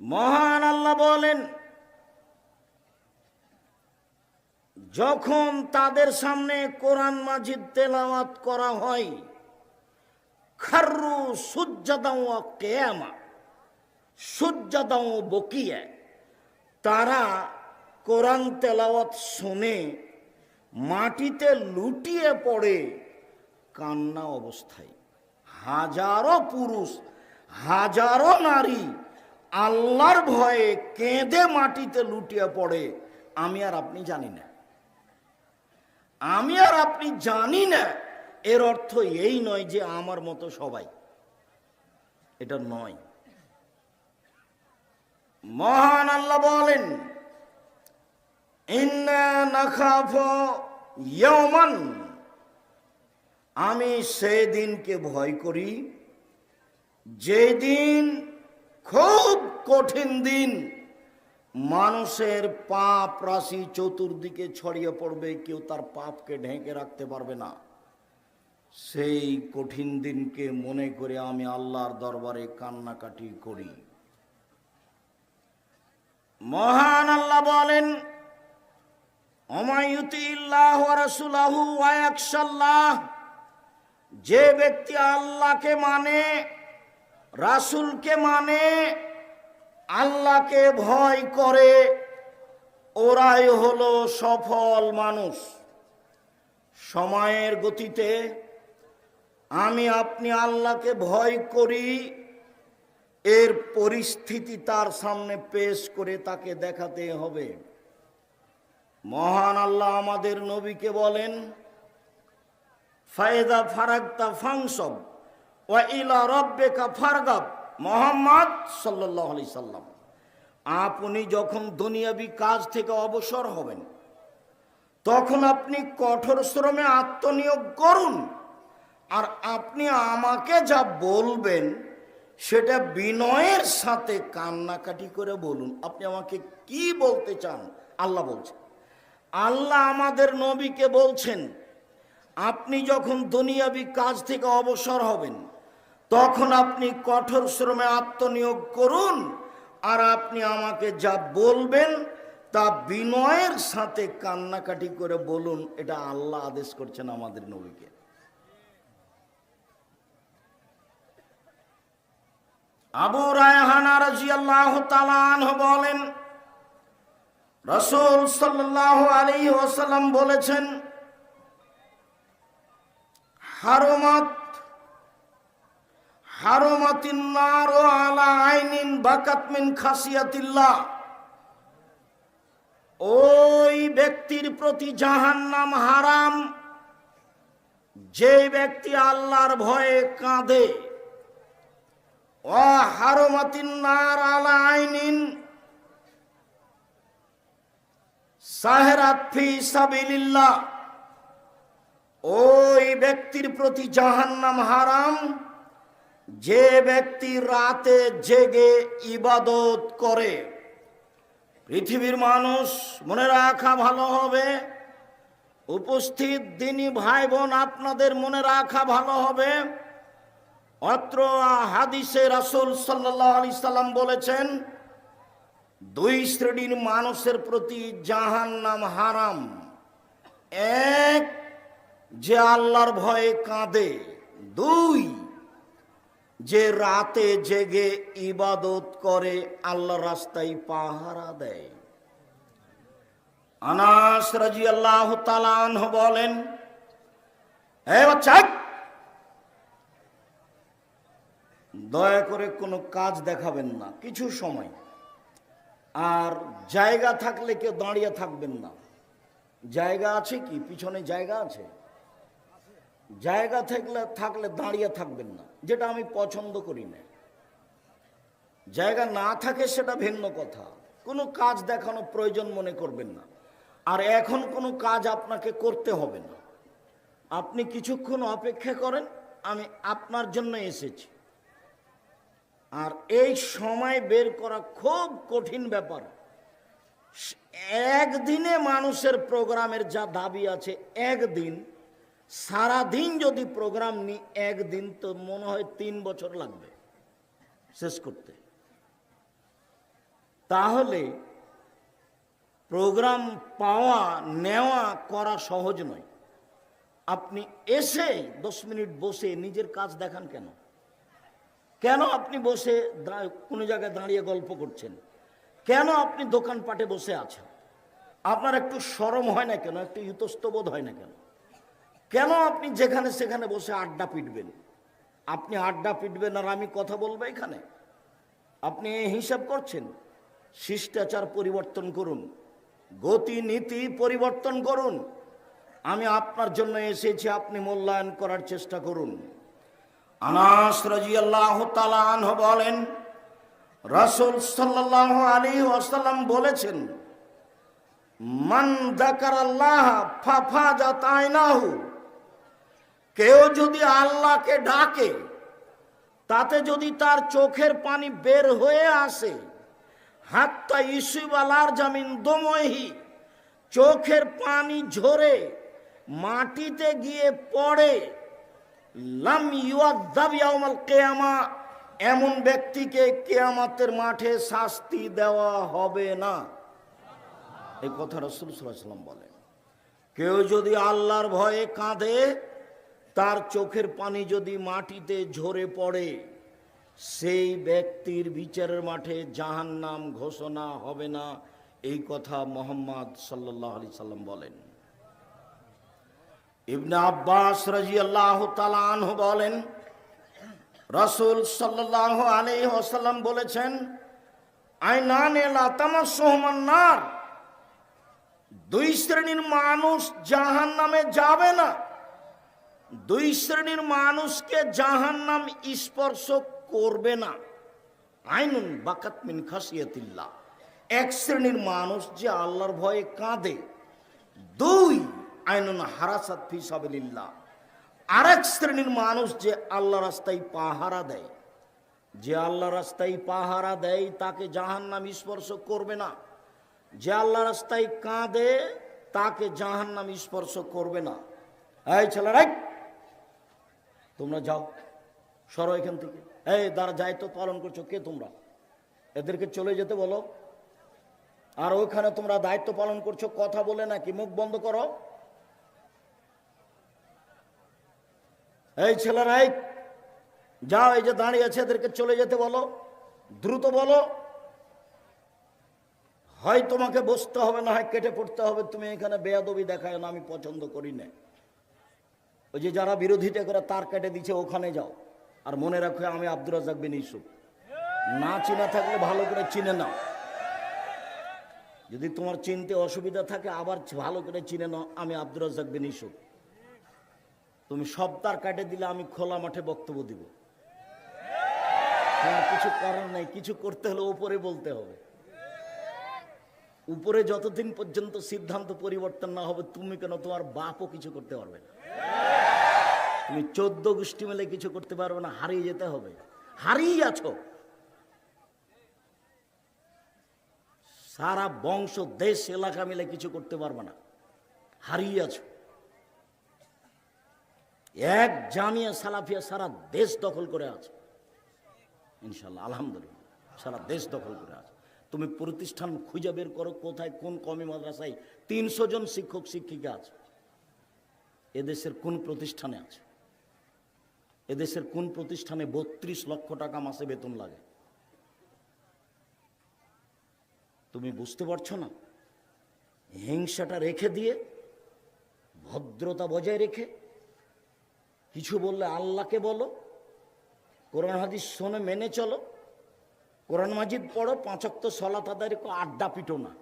মহান আল্লাহ বলেন, যখন তাদের সামনে কোরআন মাজিদ তেলাওয়াত করা হয় খারু সুজ্জাদাও কেয়ামা সুজ্জাদাও বকিয়া, তারা কোরআন তেলাওয়াত শুনে মাটিতে লুটিয়ে পড়ে কান্না অবস্থায়। হাজারো পুরুষ, হাজারো নারী আল্লাহর ভয়ে কেঁদে মাটিতে লুটিয়ে পড়ে, আমি আর আপনি জানি না। আমি আর আপনি জানি না, এর অর্থ এই নয় যে আমার মতো সবাই। এটা নয়। মহান আল্লাহ বলেন আমি সেই দিনকে ভয় করি, যেদিন খুব কঠিন দিন। মানুষের পাপ রাশি চতুর্দিকে ছড়িয়ে পড়বে, কেউ তার পাপকে ঢেকে রাখতে পারবে না। সেই কঠিন দিনকে মনে করে আমি আল্লাহর দরবারে কান্নাকাটি করি। মহান আল্লাহ বলেন যে ব্যক্তি আল্লাহকে মানে রাসুলকে মানে আল্লাহকে ভয় করে, ওরাই হলো সফল মানুষ। সময়ের গতিতে আমি আপনি আল্লাহকে ভয় করি, এর পরিস্থিতি তার সামনে পেশ করে তাকে দেখাতে হবে। মহান আল্লাহ আমাদের নবীকে বলেন ফায়দা ফারাক্তা ফাংসব মোহাম্মদ আলাইহি সাল্লাম। আপনি যখন দুনিয়াবি কাজ থেকে অবসর হবেন, তখন আপনি কঠোর শ্রমে আত্মনিয়োগ করুন। আর আপনি আমাকে যা বলবেন, সেটা বিনয়ের সাথে কান্নাকাটি করে বলুন। আপনি আমাকে কি বলতে চান? আল্লাহ বলছেন আল্লাহ আমাদের নবীকে বলছেন, আপনি যখন দুনিয়াবি কাজ থেকে অবসর হবেন তখন আপনি কঠোর শ্রমে আত্মনিয়োগ করুন আর আপনি আমাকে যা বলবেন তা বিনয়ের সাথে কান্নাকাটি করে বলুন, এটা আল্লাহ আদেশ করছেন আমাদের নবীকে। আবু তালানহ বলেন, রসুল সাল্লাহ আলী ওসাল্লাম বলেছেন, হারমাত হারমাতিন নার আলা আইনিন ওই ব্যক্তির প্রতি জাহান্নাম হারাম, যে ব্যক্তি আল্লাহর ভয়ে কাঁদে। ও হারমাতিন নার আলা আইনিন ফি ওই ব্যক্তির প্রতি জাহান্নাম হারাম যে ব্যক্তি রাতে জেগে ইবাদত করে, পৃথিবীর মানুষ মনে রাখা ভালো হবে, উপস্থিত দিনী ভাই বোন আপনাদের মনে রাখা ভালো হবে। অত্র হাদিসে রাসুল সাল্লাহ আলি সাল্লাম বলেছেন, দুই শ্রেণির মানুষের প্রতি জাহান নাম হারাম। এক, যে আল্লাহর ভয়ে কাঁদে। দুই যে রাতে জেগে ইবাদত করে, আল্লাহ রাস্তায় পাহারা দেয়। আনাস রাজি আল্লাহ তালান বলেন দয়া করে কোনো কাজ দেখাবেন না, কিছু সময়। আর জায়গা থাকলে কেউ দাঁড়িয়ে থাকবেন না। জায়গা আছে কি? পিছনে জায়গা আছে? জায়গা থাকলে থাকলে দাঁড়িয়ে থাকবেন না, যেটা আমি পছন্দ করি না। জায়গা না থাকে সেটা ভিন্ন কথা। কোনো কাজ দেখানো প্রয়োজন মনে করবেন না। আর এখন কোনো কাজ আপনাকে করতে হবে না। আপনি কিছুক্ষণ অপেক্ষা করেন, আমি আপনার জন্য এসেছি। আর এই সময় বের করা খুব কঠিন ব্যাপার। একদিনে মানুষের প্রোগ্রামের যা দাবি আছে, একদিন সারা দিন যদি প্রোগ্রাম নি, একদিন তো মনে হয় তিন বছর লাগবে শেষ করতে। তাহলে প্রোগ্রাম পাওয়া, নেওয়া করা সহজ নয়। আপনি এসে দশ মিনিট বসে নিজের কাজ দেখান কেন? কেন আপনি বসে কোনো জায়গায় দাঁড়িয়ে গল্প করছেন? কেন আপনি দোকানপাটে বসে আছেন? আপনার একটু সরম হয় না কেন? একটু ইতস্তবোধ হয় না কেন? কেন আপনি যেখানে সেখানে বসে আড্ডা পিটবেন? আপনি আড্ডা পিটবেন আর আমি কথা বলব এখানে। আপনি হিসাব করছেন? শিষ্টাচার পরিবর্তন করুন। গতি নীতি পরিবর্তন করুন। আমি আপনার জন্য এসেছি, আপনি মূল্যায়ন করার চেষ্টা করুন। আনাস বলেন, রাসূল সাল্লাল্লাহু আলাইহি ওয়াসাল্লাম বলেছেন, মান যাকারাল্লাহ ফাফাজাত আইনাহু কেউ যদি আল্লাহকে ডাকে, তাতে যদি তার চোখের পানি বের হয়ে আসে, হাত্তা ইসুবালার জামিন দমহি চোখের পানি ঝরে, মাটিতে গিয়ে পড়ে, লাম ইয়াউমাল কিয়ামা, এমন ব্যক্তিকে কেয়ামাতের মাঠে শাস্তি দেওয়া হবে না। এই কথা রসুল সাল্লাম বলেন। কেউ যদি আল্লাহর ভয়ে কাঁদে তার চোখের পানি যদি মাটিতে ঝরে পড়ে, সেই ব্যক্তির বিচারের মাঠে জাহান্নাম ঘোষণা হবে না, এই কথা মোহাম্মদ সাল্লাহ আলি সাল্লাম বলেন। ইবনে আব্বাস রাজি আল্লাহ তালাহ বলেন, রসুল সাল্লাহ আলী ওসাল্লাম বলেছেন, আইনানে লাতামা সোহমান্নার দুই শ্রেণির মানুষ জাহান নামে যাবে না। দুই শ্রেণির মানুষকে জাহান নাম স্পর্শ করবে না। আইনুন বাকাত মিন খাসিয়াতিল্লাহ এক শ্রেণির মানুষ যে আল্লাহর ভয়ে কাঁদে, দুই আইনুন হারাসাত ফি সাবিলিল্লাহ। আরেক শ্রেণির মানুষ যে আল্লাহ রাস্তায় পাহারা দেয়, যে আল্লাহ রাস্তায় পাহারা দেয়, তাকে জাহান্নাম স্পর্শ করবে না। যে আল্লাহ রাস্তায় কাঁদে, তাকে জাহান্নাম স্পর্শ করবে না। এই ছেলেরাই তোমরা যাও। সরো এখান থেকে। এই দ্বারা দায়িত্ব পালন করছ কে তোমরা? এদেরকে চলে যেতে বলো। আর ওখানে তোমরা দায়িত্ব পালন করছ, কথা বলে নাকি? মুখ বন্ধ করো। এই ছেলেরা, এই যাও, এই যে দাঁড়িয়ে আছে, এদেরকে চলে যেতে বলো। দ্রুত বলো। হয় তোমাকে বসতে হবে, না হয় কেটে পড়তে হবে। তুমি এখানে বেয়াদবি দেখায় না, আমি পছন্দ করি না। ওই যে যারা বিরোধিতা করে তার কেটে দিচ্ছে ওখানে যাও। আর মনে রাখো, আমি আব্দুর রাজাক বিন ইসুফ না চিনা থাকলে ভালো করে চিনে নাও। যদি তোমার চিনতে অসুবিধা থাকে, আবার ভালো করে চিনে নাও, আমি আব্দুর রাজাক বিন ইসুফ তুমি সব তার কাটে দিলে, আমি খোলা মাঠে বক্তব্য দিব। তোমার কিছু করার নাই, কিছু করতে হলে উপরে বলতে হবে। উপরে যতদিন পর্যন্ত সিদ্ধান্ত পরিবর্তন না হবে, তুমি কেন তোমার বাপও কিছু করতে পারবে না? তুমি চোদ্দ গোষ্ঠী মিলে কিছু করতে পারবে না, হারিয়ে যেতে হবে। হারিয়ে আছো। সারা বংশ, দেশ, এলাকা মিলে কিছু করতে পারবে না, হারিয়ে আছো। এক জামিয়া সালাফিয়া সারা দেশ দখল করে আছে। ইনশাল্লাহ আলহামদুলিল্লাহ, সারা দেশ দখল করে আছে। তুমি প্রতিষ্ঠান খুঁজে বের করো, কোথায়, কোন কমি মাদ্রাসায় তিনশো জন শিক্ষক, শিক্ষিকা আছে। এদেশের কোন প্রতিষ্ঠানে আছে? এদেশের কোন প্রতিষ্ঠানে বত্রিশ লক্ষ টাকা মাসে বেতন লাগে? তুমি বুঝতে পারছ না? হিংসাটা রেখে দিয়ে, ভদ্রতা বজায় রেখে কিছু বললে আল্লাহকে বলো, কোরআন হাদিস শোনে, মেনে চলো, কোরআন মাজিদ পড়ো পাঁচক্ত সলাত আদায় রেখো, আড্ডা পিটো না।